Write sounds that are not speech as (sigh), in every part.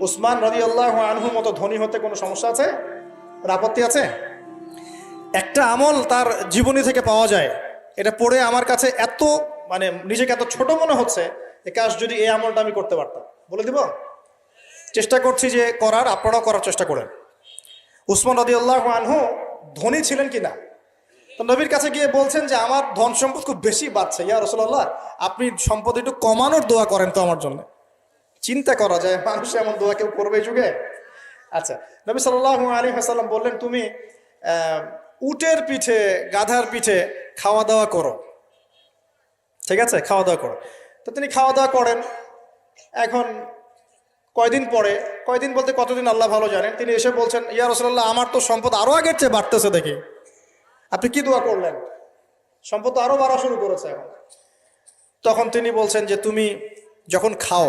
উসমান রদি আল্লাহ আনহুর মতো ধনী হতে কোনো সমস্যা আছে? আপত্তি আছে? একটা আমল তার জীবনী থেকে পাওয়া যায়। এটা পড়ে আমার কাছে এত মানে নিজেকে এত ছোট মনে হচ্ছে যে কাজ যদি এই আমলটা আমি করতে পারতাম। বলে দিব? চেষ্টা করছি যে করার, আপনারাও করার চেষ্টা করেন। উসমান রদি আল্লাহ আনহু ধনী ছিলেন কি না? তো নবীর কাছে গিয়ে বলছেন যে, আমার ধন সম্পদ খুব বেশি বাড়ছে। ইয়া রসুল্লাহ আপনি সম্পদ একটু কমানোর দোয়া করেন তো আমার জন্য। চিন্তা করা যায়, মানুষ এমন দোয়া কেউ করবে যুগে? আচ্ছা নবী সাল্লাহ আলী হাসাল্লাম বললেন, তুমি উটের পিঠে, গাধার পিঠে খাওয়া দাওয়া করো। ঠিক আছে? খাওয়া দাওয়া করো। তো তিনি খাওয়া দাওয়া করেন। এখন কয়দিন পরে, কয়দিন বলতে কতদিন আল্লাহ ভালো জানেন? তিনি এসে বলছেন, ইয়া রসুল্লাহ আমার তো সম্পদ আরও আগের চেয়ে বাড়তেছে দেখি। আপনি কি দোয়া করলেন? সম্পদ তো আরও বাড়া শুরু করেছে এখন। তখন তিনি বলছেন যে, তুমি যখন খাও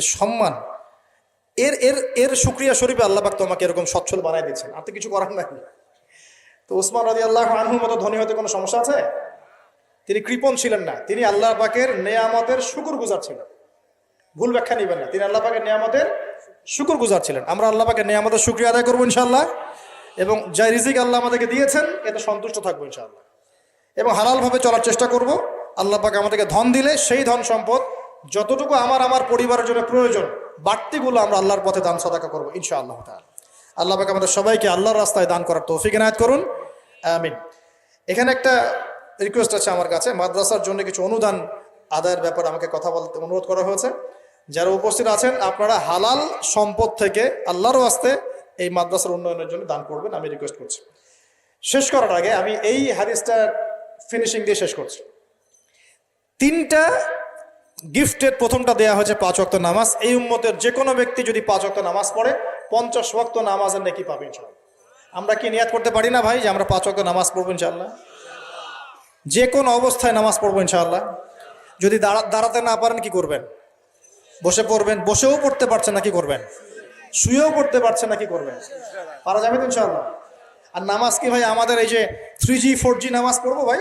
সম্মান। এর এর এর শুক্রিয়া শরীফে আল্লাহ পাক তোমাকে এরকম সচ্ছল বানাই দিচ্ছেন আর তো কিছু করার নাই। তো উসমান রাজি আল্লাহ আনহুর মতো ধনী হতে কোনো সমস্যা আছে? তিনি কৃপণ ছিলেন না। তিনি আল্লাহ পাকের নেয়ামতের শুকুর গুজার ছিলেন। ভুল ব্যাখ্যা নেবেন না। তিনি আল্লাহ পাকের নেয়ামতের শুকুর গুজার ছিলেন। আমরা আল্লাহ পাকের নেয়ামতের শুক্রিয়া আদায় করব ইনশাল্লাহ এবং যা রিজিক আল্লাহ আমাদেরকে দিয়েছেন, এতে সন্তুষ্ট থাকব ইনশাল্লাহ এবং হালালভাবে চলার চেষ্টা করব। আল্লাহ পাকে আমাদেরকে ধন দিলে সেই ধন সম্পদ যতটুকু আমার আমার পরিবারের জন্য প্রয়োজন, বাড়তিগুলো আমরা আল্লাহর পথে দান সদাকা করব, ইনশাআল্লাহ তাআলা। আল্লাহ পাকে আমাদের সবাইকে আল্লাহর রাস্তায় দান করার তৌফিক এনায়ত করুন। আমিন। এখানে একটা রিকোয়েস্ট আছে আমার কাছে, মাদ্রাসার জন্য কিছু অনুদান আদায়ের ব্যাপারে আমাকে কথা বলতে অনুরোধ করা হয়েছে। যারা উপস্থিত আছেন, আপনারা হালাল সম্পদ থেকে আল্লাহর ওয়াস্তে এই মাদ্রাসার উন্নয়নের জন্য দান করবেন, আমি রিকোয়েস্ট করছি। শেষ করার আগে আমি এই হাদিসটা ফিনিশিং দিয়ে শেষ করছি। তিনটা গিফটের প্রথমটা দেয়া হয়েছে পাঁচ ওয়াক্ত নামাজ। এই উম্মতের যে কোনো ব্যক্তি যদি পাঁচ ওয়াক্ত নামাজ পড়ে, পঞ্চাশ ওয়াক্ত নামাজের নাকি পাবে ইনশাআল্লাহ। আমরা কি নিয়াত করতে পারি না ভাই যে আমরা পাঁচ ওয়াক্ত নামাজ পড়ব ইনশাআল্লাহ? যে কোনো অবস্থায় নামাজ পড়ব ইনশাআল্লাহ। যদি দাঁড়া, দাঁড়াতে না পারেন কি করবেন? বসে পড়বেন, বসেও পড়তে পারছেন না কি করবেন? শুয়েও পড়তে পারছেন না কি করবেন? পারা যাবে তো ইনশাআল্লাহ। আর নামাজ কি ভাই আমাদের এই যে থ্রি জি ফোর জি নামাজ পড়ব ভাই?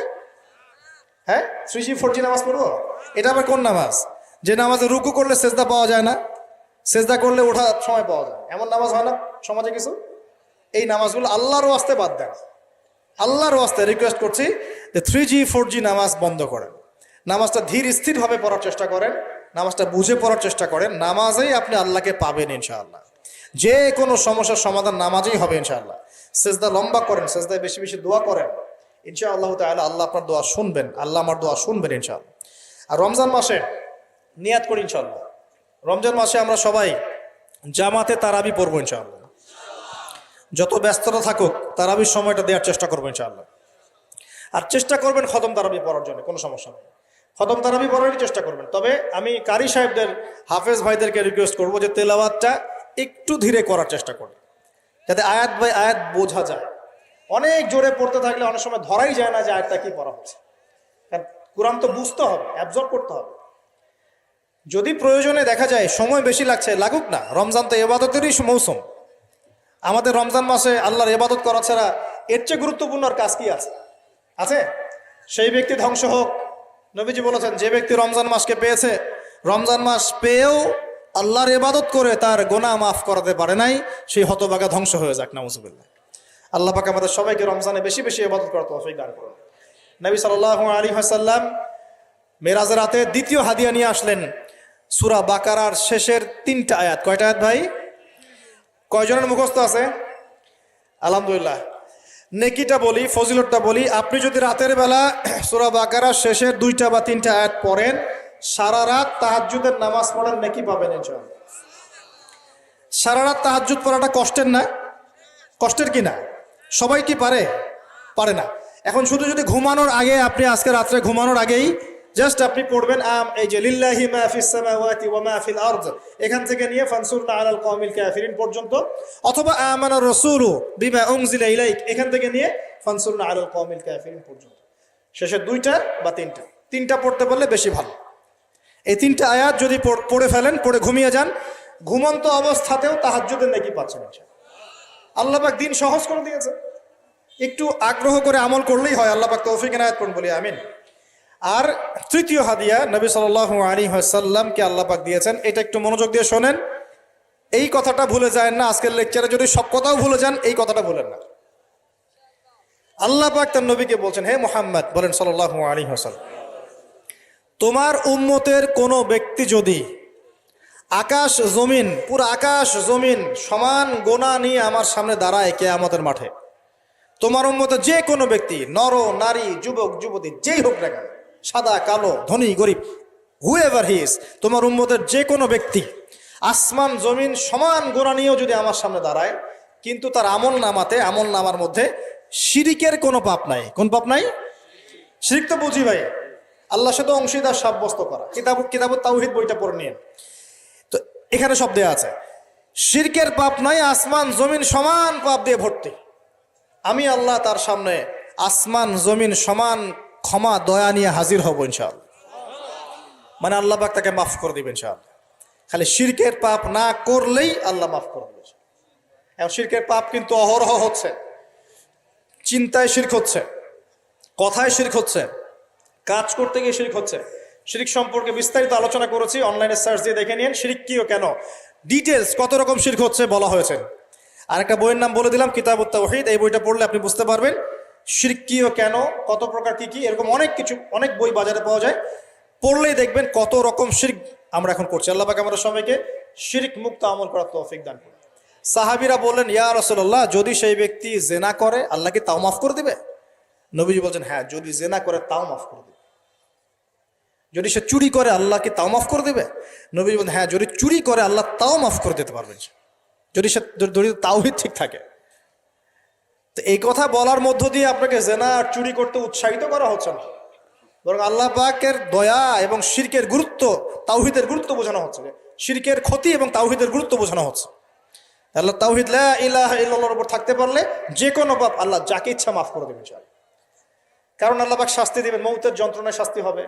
হ্যাঁ? থ্রি জি ফোর জি নামাজ পড়ব? এটা আবার কোন নামাজ? যে নামাজে রুকু করলে সেজদা পাওয়া যায় না। সেজদা করলে ওঠা সময় পাওয়া যায় এমন নামাজ হয় না সমাজে কিছু? এই নামাজগুলো আল্লাহর ওয়াস্তে বাদ দেন। আল্লাহর ওয়াস্তে রিকোয়েস্ট করছি যে থ্রি জি ফোর জি নামাজ বন্ধ করেন। নামাজটা ধীর স্থিরভাবে পড়ার চেষ্টা করেন। নামাজটা বুঝে পড়ার চেষ্টা করেন। নামাজেই আপনি আল্লাহকে পাবেন ইনশাআল্লাহ। যে কোনো সমস্যার সমাধান নামাজেই হবে ইনশাআল্লাহ। সেজদা লম্বা করেন, সেজদায় বেশি বেশি দোয়া করেন। ইনশাআল্লাহ তাহলে আল্লাহ আপনার দোয়া শুনবেন, আল্লাহ আমার দোয়া শুনবেন ইনশাআল্লাহ। আর রমজান মাসে নিয়াত করি ইনশাআল্লাহ। রমজান মাসে আমরা সবাই জামাতে তারাবি পড়ব ইনশাআল্লাহ। যত ব্যস্ততা থাকুক, তারাবির সময়টা দেওয়ার চেষ্টা করব ইনশাআল্লাহ। আর চেষ্টা করবেন খতম তারাবি পড়ার জন্য, কোনো সমস্যা নেই। খতম তারাবি পড়ারই চেষ্টা করবেন। তবে আমি কারি সাহেবদের, হাফেজ ভাইদেরকে রিকোয়েস্ট করব যে তেলাওয়াতটা একটু ধীরে করার চেষ্টা করবে যাতে আয়াত বাই আয়াত বোঝা যায়। অনেক জোরে পড়তে থাকলে অনেক সময় ধরাই যায় না যে আয়াতটা কি পড়া হচ্ছে। কারণ কোরআন তো বুঝতে হবে অ্যাবজর্ব করতে হবে। যদি প্রয়োজনে দেখা যায় সময় বেশি লাগছে, লাগুক না। রমজান তো এবাদতেরই মৌসুম। আমাদের রমজান মাসে আল্লাহর এবাদত করা ছাড়া এর চেয়ে গুরুত্বপূর্ণ আর কাজ কি আছে? আছে? সেই ব্যক্তি ধ্বংস হোক। নবীজি বলেছেন, যে ব্যক্তি রমজান মাসকে পেয়েছে, রমজান মাস পেয়েও আল্লাহর এবাদত করে তার গোনা মাফ করাতে পারে নাই, সেই হতবাগা ধ্বংস হয়ে যাক, নাউজুবিল্লাহ। আল্লাহ পাক আমাদের সবাইকে রমজানে বেশি বেশি এবাদত করা তৌফিক দান করুন। নবী সাল্লাল্লাহু আলাইহি ওয়াসাল্লাম মেরাজের রাতে দ্বিতীয় হাদিয়া নিয়ে আসলেন। সূরা বাকারার শেষের তিনটা আয়াত। কয়টা আয়াত ভাই? কয়জনের মুখস্থ আছে? আলহামদুলিল্লাহ। নেকিটা বলি, ফজিলতটা বলি, আপনি যদি রাতের বেলা (clears throat) সূরা বাকারার শেষের দুইটা বা তিনটা আয়াত পড়েন, সারা রাত তাহাজ্জুদের নামাজ পড়ার নেকি পাবেন ইনশাআল্লাহ। সারা রাত তাহাজ্জুদ পড়াটা কষ্টের না? কষ্টের কি না? সবাই কি পারে? পারে না। এখন শুধু যদি ঘুমানোর আগে আপনি আজকে রাত্রে ঘুমানোর আগেই জাস্ট আপনি পড়বেন, আম, এই যে লিল্লাহি মা ফিস সামাওয়াতি ওয়া মা ফিল আরদ। এখান থেকে নিয়ে ফানসুরনা আলাল কওমিল কাফিরিন পর্যন্ত। অথবা আমানা রাসূলু বিমা উনজিলা ইলাইক। এখান থেকে নিয়ে ফানসুরনা আলাল কওমিল কাফিরিন পর্যন্ত। শেষের দুইটা বা তিনটা। তিনটা পড়তে পারলে বেশি ভালো। এই তিনটা আয়াত যদি পড়ে ফেলেন, পড়ে ঘুমিয়ে যান, ঘুমন্ত অবস্থাতেও তাহাজ্জুদের নাকি পাচ্ছেন। আল্লাহ পাক দিন সহজ করে দিয়েছে একটু আগ্রহ করে আমল করলেই হয়, আল্লাহ পাক তৌফিক এনায়াত করুন, বলি আমিন। আর তৃতীয় হাদিয়া, নবী সাল্লাল্লাহু আলাইহি ওয়াসাল্লামকে আল্লাহ পাক দিয়েছেন, এটা একটু মনোযোগ দিয়ে শোনেন। এই কথাটা ভুলে যায় না, আজকের লেকচারে যদি সব কথাও ভুলে যান, এই কথাটা ভুলেন না। আল্লাহ পাক তার নবীকে বলছেন, হে মোহাম্মদ, বলেন সাল্লাল্লাহু আলাইহি ওয়াসাল্লাম, তোমার উম্মতের কোনো ব্যক্তি যদি আকাশ জমিন, পুরো আকাশ জমিন সমান গোনা নিয়ে আমার সামনে দাঁড়ায় কে আমাদের মাঠে তোমার উম্মতে যে কোনো ব্যক্তি, নর, নারী, যুবক, যুবতী, যেই হোক না কেন, সাদা, কালো, ধনী, গরিব হু এভার হিস তোমার উম্মতের যে কোনো ব্যক্তি, আসমান, জমিন, সমান গোনা নিয়েও যদি আমার সামনে দাঁড়ায়, কিন্তু তার আমল নামাতে, আমল নামার মধ্যে শিরিকের কোনো পাপ নাই। কোন পাপ নাই? শিরিক তো বুঝি ভাই। আল্লাহর সাথে অংশীদার সাব্যস্ত করা। কিতাব কিতাব তাওহিদ বইটা পড়ে নিয়ে তো এখানে সব দেয়া আছে, শিরকের পাপ নাই, আসমান, জমিন সমান পাপ দিয়ে ভর্তি। আমি আল্লাহ তার সামনে আসমান, জমিন সমান ক্ষমা, দয়া নিয়ে হাজির হব ইনশাল মানে আল্লাহ পাক তাকে মাফ করে দিবেন ইনশাল খালি শিরকের পাপ না করলেই আল্লাহ মাফ করে দেবে শিরকের পাপ কিন্তু অহরহ হচ্ছে। চিন্তায় শির্ক হচ্ছে। কথায় শির্ক হচ্ছে। কাজ করতে গিয়ে শির্ক হচ্ছে। শিরিক সম্পর্কে বিস্তারিত আলোচনা করেছি। অনলাইনে সার্চ দিয়ে দেখে নিন শিরিক কি ও কেন। ডিটেলস কত রকম শিরিক হচ্ছে বলা হয়েছে। আর একটা বইয়ের নাম বলে দিলাম, কিতাবুত তাওহীদ। এই বইটা পড়লে আপনি বুঝতে পারবেন শিরিক কি ও কেন, কত প্রকার কি কি, এরকম অনেক কিছু, অনেক বই বাজারে পাওয়া যায়। পড়লেই দেখবেন কত রকম শিরিক আমরা এখন করছি। আল্লাহ আমরা সবাইকে শিরিক মুক্ত আমল করার তৌফিক দান করুন। সাহাবিরা বললেন, ইয়া রাসূলুল্লাহ, যদি সেই ব্যক্তি জেনা করে আল্লাহকে তাও মাফ করে দিবে? নবীজি বলছেন হ্যাঁ যদি জেনা করে, তাও মাফ করে দিবে। যদি সে চুরি করে আল্লাহকে তাও মাফ করে দেবে? নবী বলেন হ্যাঁ যদি চুরি করে, আল্লাহ তাও মাফ করে দিতে পারবেন। যদি সে যদি তাওহিদ ঠিক থাকে। তো এই কথা বলার মধ্য দিয়ে আপনাকে জেনা আর চুরি করতে উৎসাহিত করা হচ্ছে না। বরং আল্লাহ পাকের দয়া এবং শিরকের গুরুত্ব, তাওহিদের গুরুত্ব বোঝানো হচ্ছে। শিরকের ক্ষতি এবং তাওহিদের গুরুত্ব বোঝানো হচ্ছে। আল্লাহ তাওহিদ ইল্লাল্লাহর উপর থাকতে পারলে যে কোনো পাপ আল্লাহ যাকে ইচ্ছা মাফ করে দেবেন, ইনশাআল্লাহ। কারণ আল্লাহ পাক শাস্তি দিবেন, মৌতের যন্ত্রণায় শাস্তি হবে।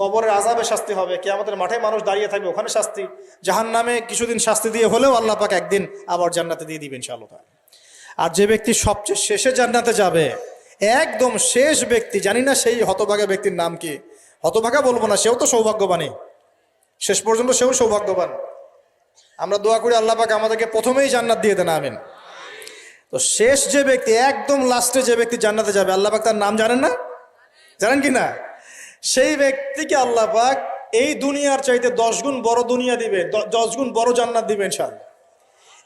কবরের আজাবে শাস্তি হবে কে আমাদের মাঠে মানুষ দাঁড়িয়ে থাকবে, ওখানে শাস্তি। জাহান নামে কিছুদিন শাস্তি দিয়ে হলেও আল্লাহ পাক একদিন আবার জান্নাতে দিয়ে দিবেন ইনশাআল্লাহ। আর যে ব্যক্তি সবচেয়ে শেষে জান্নাতে যাবে, একদম শেষ ব্যক্তি, জানি না সেই হতভাগা ব্যক্তির নাম কি, হতভাগা বলব না, সেও তো সৌভাগ্যবানই শেষ পর্যন্ত সেও সৌভাগ্যবান। আমরা দোয়া করি আল্লাহ পাক আমাদেরকে প্রথমেই জান্নাত দিয়ে দেন, আমিন। তো শেষ যে ব্যক্তি, একদম লাস্টে যে ব্যক্তি জান্নাতে যাবে, আল্লাহ পাক তার নাম জানেন না? জানেন কি না? সেই ব্যক্তিকে আল্লাহ পাক এই দুনিয়ার চাইতে দশ গুণ বড় দুনিয়া দিবে দশ গুণ বড় জান্নাত দিবে ইনশাআল্লাহ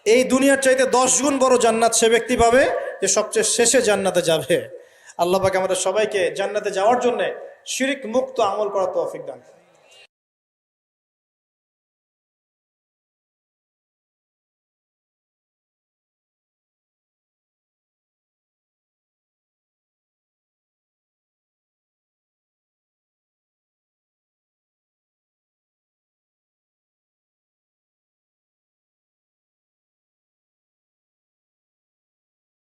এই দুনিয়ার চাইতে দশ গুণ বড় জান্নাত সে ব্যক্তি পাবে যে সবচেয়ে শেষে জান্নাতে যাবে আল্লাহ পাক আমাদের সবাইকে জান্নাতে যাওয়ার জন্যে শিরিক মুক্ত আমল করা তৌফিক দান।